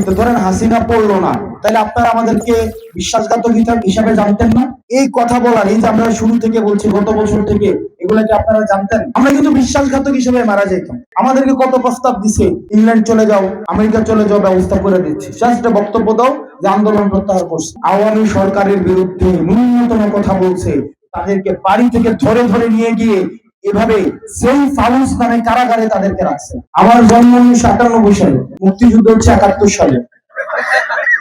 পরবর্তীতে ধরেন হাসিনা পড়ল না, তাহলে আপনারা আমাদেরকে বিশ্বাসঘাতক হিসাবে জানতেন না? এই কথা বলার, এই যে আমরা শুরু থেকে বলছি, গত বছর থেকে, এগুলা কি আপনারা জানতেন? আমরা কিন্তু বিশ্বাসঘাতক হিসেবে মারা যেতাম আমাদেরকে কত প্রস্তাব দিছে, ইংল্যান্ড চলে যাও, আমেরিকা চলে যাও, ব্যবস্থা করে দিচ্ছি। জাস্ট বক্তব্য দাও যে আন্দোলন প্রত্যাহার করছে। আওয়ামী সরকারের বিরুদ্ধে ন্যূনতম কথা বলছে, তাদেরকে বাড়ি থেকে ধরে ধরে নিয়ে গিয়ে এভাবে সেই ফাউন্স নামে কারাগারে তাদেরকে রাখছে। আমার জন্ম উনিশশো আটানব্বই সালে, মুক্তিযুদ্ধ হচ্ছে একাত্তর সালে।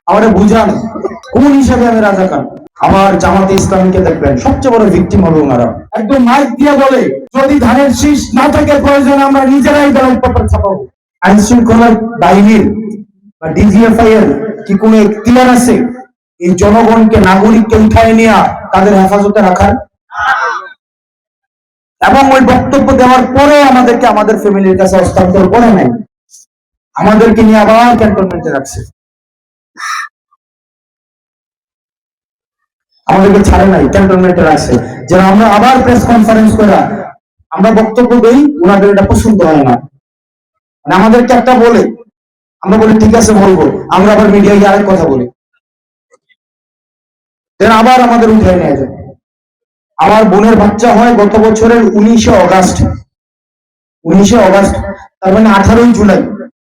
আমারে বুঝান, কোন হিসাবে আমি রাজাকার? আমার জামাতে ইসলামকে দেখবেন, সবচেয়ে বড় ভিকটিম হবে ওনারা। একদম মাইক দিয়ে বলে, যদি ধানের শীষ না থাকে প্রয়োজন, আমরা নিজেরাই ব্যালট পেপার ছাপাবো। আইন শৃঙ্খলার বাহিনীর বা ডিজিএফআই এর কি কোনো এখতিয়ার আছে? এই জনগণকে, নাগরিককে উঠায় নিয়ে তাদের হেফাজতে রাখার এবং ওই বক্তব্য দেওয়ার পরে আমাদেরকে আমাদের ফ্যামিলির কাছে হস্তান্তর করে নাই আমাদেরকে নিয়ে আবার ক্যান্টনমেন্টে রাখছে। আমাদেরকে ছাড়ে নাই, ক্যান্টনমেন্টে রাখছে। যেন আমরা আবার প্রেস কনফারেন্স করে আমরা বক্তব্য দেই ওনাদের এটা পছন্দ হয় না। মানে আমাদেরকে একটা বলে, আমরা বলি, ঠিক আছে, বলব। আমরা আবার মিডিয়ায় আরেক কথা বলি। আবার আমাদের উঠে নিয়ে যায়। আমার বোনের বাচ্চা হয় গত বছরের উনিশে অগাস্ট। উনিশে অগাস্ট, তার মানে আঠারোই জুলাই,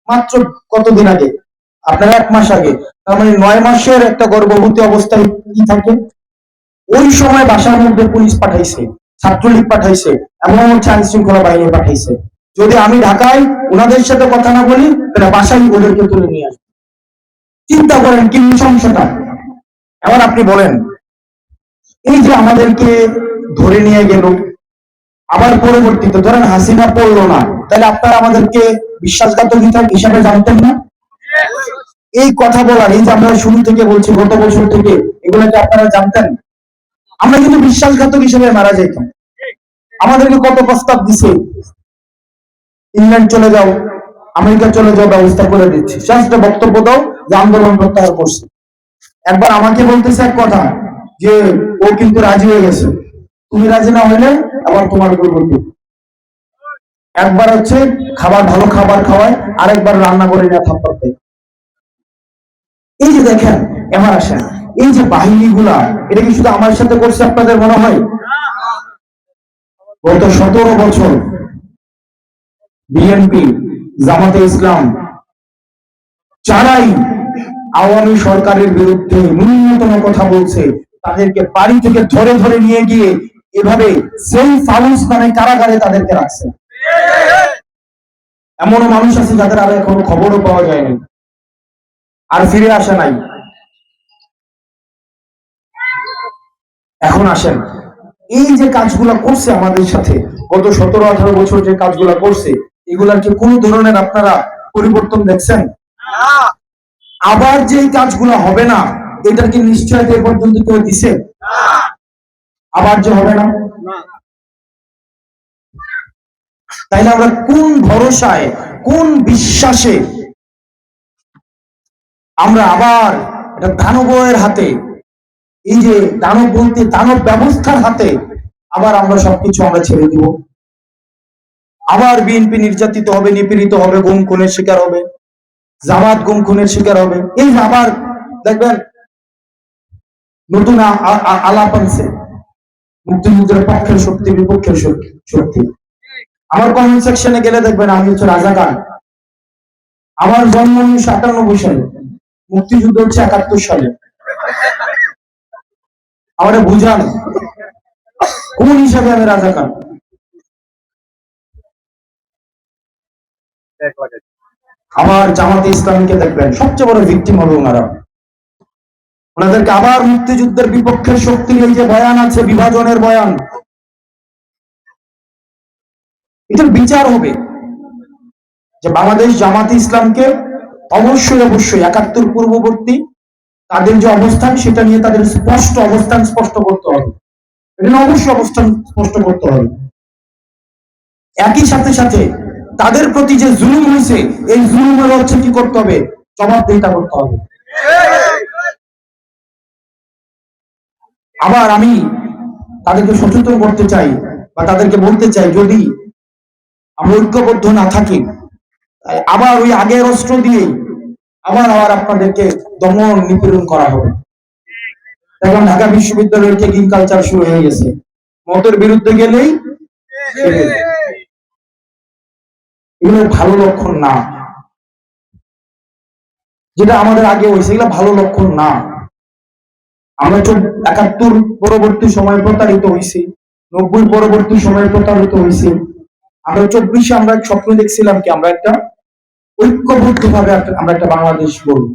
মাত্র কতদিন আগে? আপনার এক মাস আগে। তার মানে নয় মাসের একটা গর্ভবতী অবস্থায় কি থাকে ওই সময় বাসার মধ্যে পুলিশ পাঠাইছে, ছাত্রলীগ পাঠাইছে, এমন হচ্ছে আইন শৃঙ্খলা বাহিনী পাঠাইছে। যদি আমি ঢাকায় ওনাদের সাথে কথা না বলি, তাহলে বাসায় ওদেরকে তুলে নিয়ে আসব। চিন্তা করেন কি নৃশংসতা। এবার আপনি বলেন এই যে আমাদেরকে ধরে নিয়ে গেল, আবার পরবর্তীতে ধরেন হাসিনা পড়ল না, তাহলে আপনারা আমাদেরকে বিশ্বাসঘাতক হিসাব- জানতেন না? এই কথা বলার, এই যে আমরা শুরু থেকে বলছি, গত বছর থেকে, এগুলো কি আপনারা জানতেন? আমরা কিন্তু বিশ্বাসঘাতক হিসেবে মারা যেতাম। আমাদেরকে কত প্রস্তাব দিছে? ইংল্যান্ড চলে যাও, আমেরিকা চলে যাও ব্যবস্থা করে দিচ্ছি। জাস্ট বক্তব্য দাও যে আন্দোলন প্রত্যাহার করছে। একবার আমাকে বলতেছে এক কথা, যে ও কিন্তু রাজি হয়ে গেছে। তুমি রাজি না হলে আবার তোমার উপর বলবে একবার হচ্ছে খাবার, ভালো খাবার খাওয়ায়, আরেকবার রান্না করে না দেয়। এই যে দেখেন, এবার আসেন। এই যে বাহিনীগুলা, এটা কি শুধু আমার সাথে করছে আপনাদের মনে হয়? গত সতেরো বছর বিএনপি জামাতে ইসলাম যারাই আওয়ামী সরকারের বিরুদ্ধে ন্যূনতম কথা বলছে। তাদেরকে বাড়ি থেকে ধরে ধরে নিয়ে গিয়ে এভাবে সেই ফাউন্স নামে কারাগারে তাদেরকে রাখছে। এমনও মানুষ আছে যাদের আর এখন খবরও পাওয়া যায়নি। আর ফিরে আসে নাই। এখন আসেন। এই যে কাজগুলা করছে আমাদের সাথে গত সতেরো আঠারো বছর যে কাজগুলা করছে এগুলার কি কোনো ধরনের আপনারা পরিবর্তন দেখছেন? আবার যে কাজগুলো হবে না এটার কি নিশ্চয়তা এ পর্যন্ত কেউ দিছে? আবার যে হবে না? তাইলে আমরা কোন ভরসায় কোন বিশ্বাসে আমরা আবার এটা দানবয়ের হাতে এই যে দানব বলতে দানব ব্যবস্থার হাতে আবার আমরা সবকিছু আমরা ছেড়ে দিব? আবার বিএনপি নির্যাতিত হবে নিপীড়িত হবে গুম খুনের শিকার হবে জামাত গুম খুনের শিকার হবে। এই আবার দেখবেন নতুন আ- আ- আ- আলাপ আনছে। মুক্তিযুদ্ধের পক্ষের শক্তি বিপক্ষের শক্তি শক্তি। আমার কমেন্ট সেকশনে গেলে দেখবেন আমি হচ্ছে রাজা রাজাকার। আমার জন্ম উনিশশো আটানব্বই সালে মুক্তিযুদ্ধ হচ্ছে একাত্তর সালে। আমারে বুঝান কোন হিসাবে আমি রাজা রাজাকার আমার জামাতে ইসলামকে দেখবেন সবচেয়ে বড় ভিকটিম হবে ওনারা। ওনাদেরকে আবার মুক্তিযুদ্ধের বিপক্ষের শক্তির এই যে বয়ান আছে, বিভাজনের বয়ান, এটার বিচার হবে। যে বাংলাদেশ জামাতে ইসলামকে অবশ্যই অবশ্যই একাত্তর পূর্ববর্তী তাদের যে অবস্থান, সেটা নিয়ে তাদের স্পষ্ট অবস্থান স্পষ্ট করতে হবে। এটা অবশ্যই অবস্থান স্পষ্ট করতে হবে। একই সাথে সাথে তাদের প্রতি যে জুলুম হয়েছে, এই জুলুমের হচ্ছে কি করতে হবে? জবাবদিহিতা করতে হবে। আবার আমি তাদেরকে সচেতন করতে চাই বা তাদেরকে বলতে চাই, যদি আমরা ঐক্যবদ্ধ না থাকি আবার ওই আগের অস্ত্র দিয়ে আবার আবার আপনাদেরকে দমন নিপীড়ন করা হবে। এখন ঢাকা বিশ্ববিদ্যালয়ের টেকিং কালচার শুরু হয়ে গেছে। মতের বিরুদ্ধে গেলেই এগুলো ভালো লক্ষণ না। যেটা আমাদের আগে হয়েছে, এগুলো ভালো লক্ষণ না। আমরা চোখ একাত্তর পরবর্তী সময় প্রতারিত হয়েছি নব্বই পরবর্তী সময় প্রতারিত হয়েছি আমরা চব্বিশে আমরা স্বপ্ন দেখছিলাম কি, আমরা একটা ঐক্যবদ্ধ ভাবে আমরা একটা বাংলাদেশ গড়ব।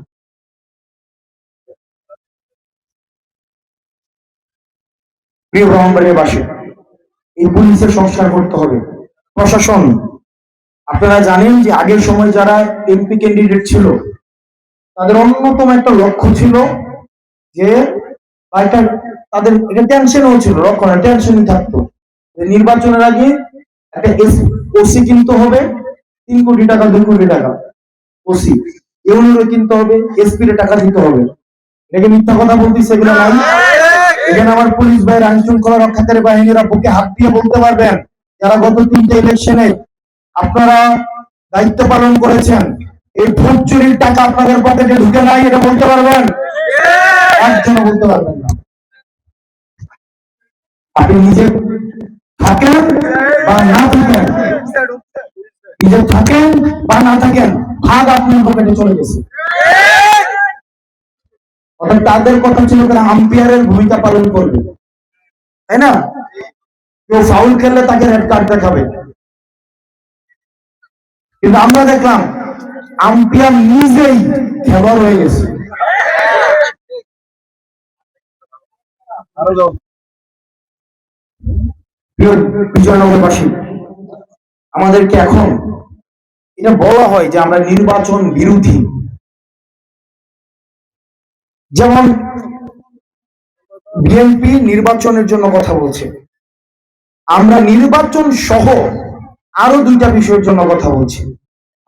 প্রিয় ব্রাহ্মণবাড়িয়াবাসী এই পুলিশের সংস্কার করতে হবে। প্রশাসন, আপনারা জানেন যে আগের সময় যারা এমপি ক্যান্ডিডেট ছিল, তাদের অন্যতম একটা লক্ষ্য ছিল যে বা একটা তাদের, এটা টেনশনও ছিল লক্ষ্য টেনশনই থাকতো। নির্বাচনের আগে একটা ওসি কিনতে হবে, তিন কোটি টাকা, দুই কোটি টাকা। ওসি ইউনিয়নে কিনতে হবে এসপি রে টাকা দিতে হবে। এটাকে মিথ্যা কথা বলতেছে এগুলো নাই এখানে আমার পুলিশ ভাইয়ের আইন শৃঙ্খলা রক্ষাকারী বাহিনীরা বুকে হাত দিয়ে বলতে পারবেন, যারা গত তিনটে ইলেকশনে আপনারা দায়িত্ব পালন করেছেন। এই ভোট চুরির টাকা আপনাদের পকেটে ঢুকে নাই এটা বলতে পারবেন? একজনও বলতে পারবেন না। আপনি নিজে থাকেন বা না থাকেন? নিজে থাকেন বা না থাকেন ভাগ আপনার পকেটে চলে গেছে। তাদের কথা ছিল তারা আম্পায়ারের ভূমিকা পালন করবে। তাই না? কেউ ফাউল খেললে তাকে রেড কার্ড দেখাবে। কিন্তু আমরা দেখলাম আম্পায়ার নিজেই খেলোয়াড় হয়ে গেছে। আমাদেরকে এখন এটা বলা হয় যে আমরা নির্বাচন বিরোধী। যেমন বিএনপি নির্বাচনের জন্য কথা বলছে, আমরা নির্বাচন সহ আরও দুইটা বিষয়ের জন্য কথা বলছি।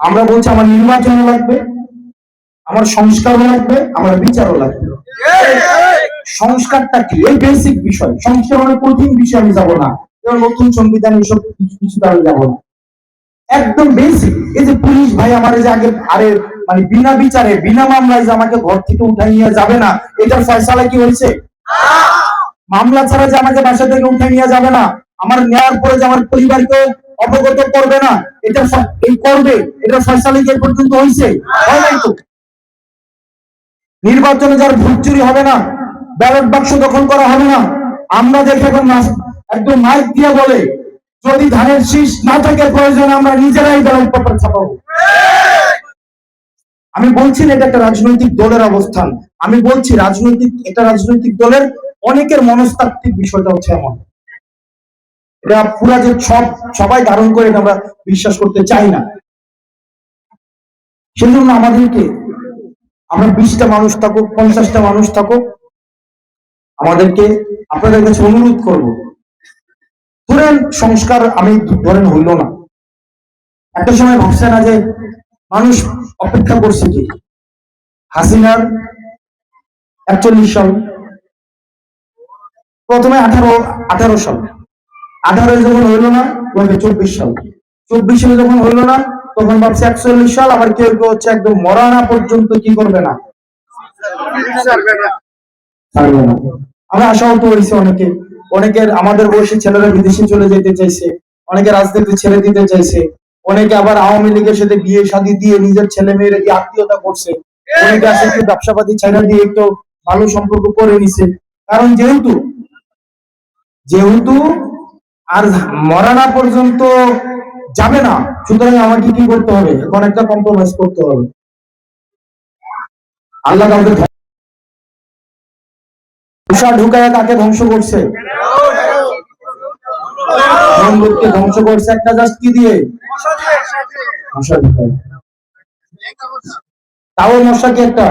আমরা বলছি আমার নির্বাচনও লাগবে আমার সংস্কারও লাগবে আমার বিচারও লাগবে। সংস্কারটা কি? এই বেসিক বিষয়। সংস্কার অনেক কঠিন বিষয় আমি যাব না। নতুন সংবিধান এসব কিছু কিছু আমি যাব না। একদম বেসিক এই যে পুলিশ ভাই আমার যে আগে আরে মানে বিনা বিচারে বিনা মামলায় যে আমাকে ঘর থেকে উঠাই নিয়ে যাবে না এটার ফয়সালা কি হয়েছে? মামলা ছাড়া যে আমাকে বাসা থেকে উঠে নিয়ে যাবে না আমার নেওয়ার পরে যে আমার পরিবারকে অবগত করবে না। এটা এই করবে, এটা ফয়সালা কি এ পর্যন্ত হয়েছে, হয় নাই তো? নির্বাচনে যার ভোট চুরি হবে না, ব্যালট বাক্স দখল করা হবে না, আমরা দেখে একদম মাইক দিয়ে বলে, যদি ধানের শীষ না থাকে প্রয়োজন আমরা নিজেরাই ব্যালট পেপার ছাপাবো। আমি বলছি না এটা একটা রাজনৈতিক দলের অবস্থান। আমি বলছি রাজনৈতিক এটা রাজনৈতিক দলের অনেকের মনস্তাত্ত্বিক বিষয়টা হচ্ছে এমন। এটা পুরা যে সব, সবাই ধারণ করে আমরা বিশ্বাস করতে চাই না। সেজন্য আমাদেরকে, আমরা বিশটা মানুষ থাকুক, পঞ্চাশটা মানুষ থাকুক, আমাদেরকে আপনাদের কাছে অনুরোধ করব। ধরেন সংস্কার আমি ধরেন হইল না। একটা সময় ভাবছে না যে মানুষ অপেক্ষা করছে কি? হাসিনার একচল্লিশ সাল, প্রথমে আঠারো আঠারো সাল। আঠারো যখন হইল না বলবে চব্বিশ সাল। চব্বিশ সালে যখন হইল না তখন ভাবছে একচল্লিশ সাল আবার কেউ কেউ হচ্ছে একদম মরানা পর্যন্ত কি করবে না? ছাড়বে না। আমরা আশাহত হয়েছে অনেকে। অনেকের আমাদের বয়সী ছেলেরা বিদেশে চলে যেতে চাইছে। অনেকে রাজনীতি ছেড়ে দিতে চাইছে। অনেকে আবার আওয়ামী লীগের সাথে বিয়ে শাদী দিয়ে নিজের ছেলে মেয়ের দিয়ে আত্মীয়তা করছে। অনেকে আছে একটু ব্যবসাপাতি ছেড়ে দিয়ে একটু ভালো সম্পর্ক করে নিছে। কারণ যেহেতু যেহেতু আর মরানা পর্যন্ত যাবে না। সুতরাং আমাকে কি করতে হবে? এখন একটা কম্প্রোমাইজ করতে হবে। আল্লাহ কাউকে ঢুকায় তাকে ধ্বংস করছে? ধ্বংস করছে একটা জাস্ট কি দিয়ে? মশা ঢুকায়। তাও মশা কি একটা?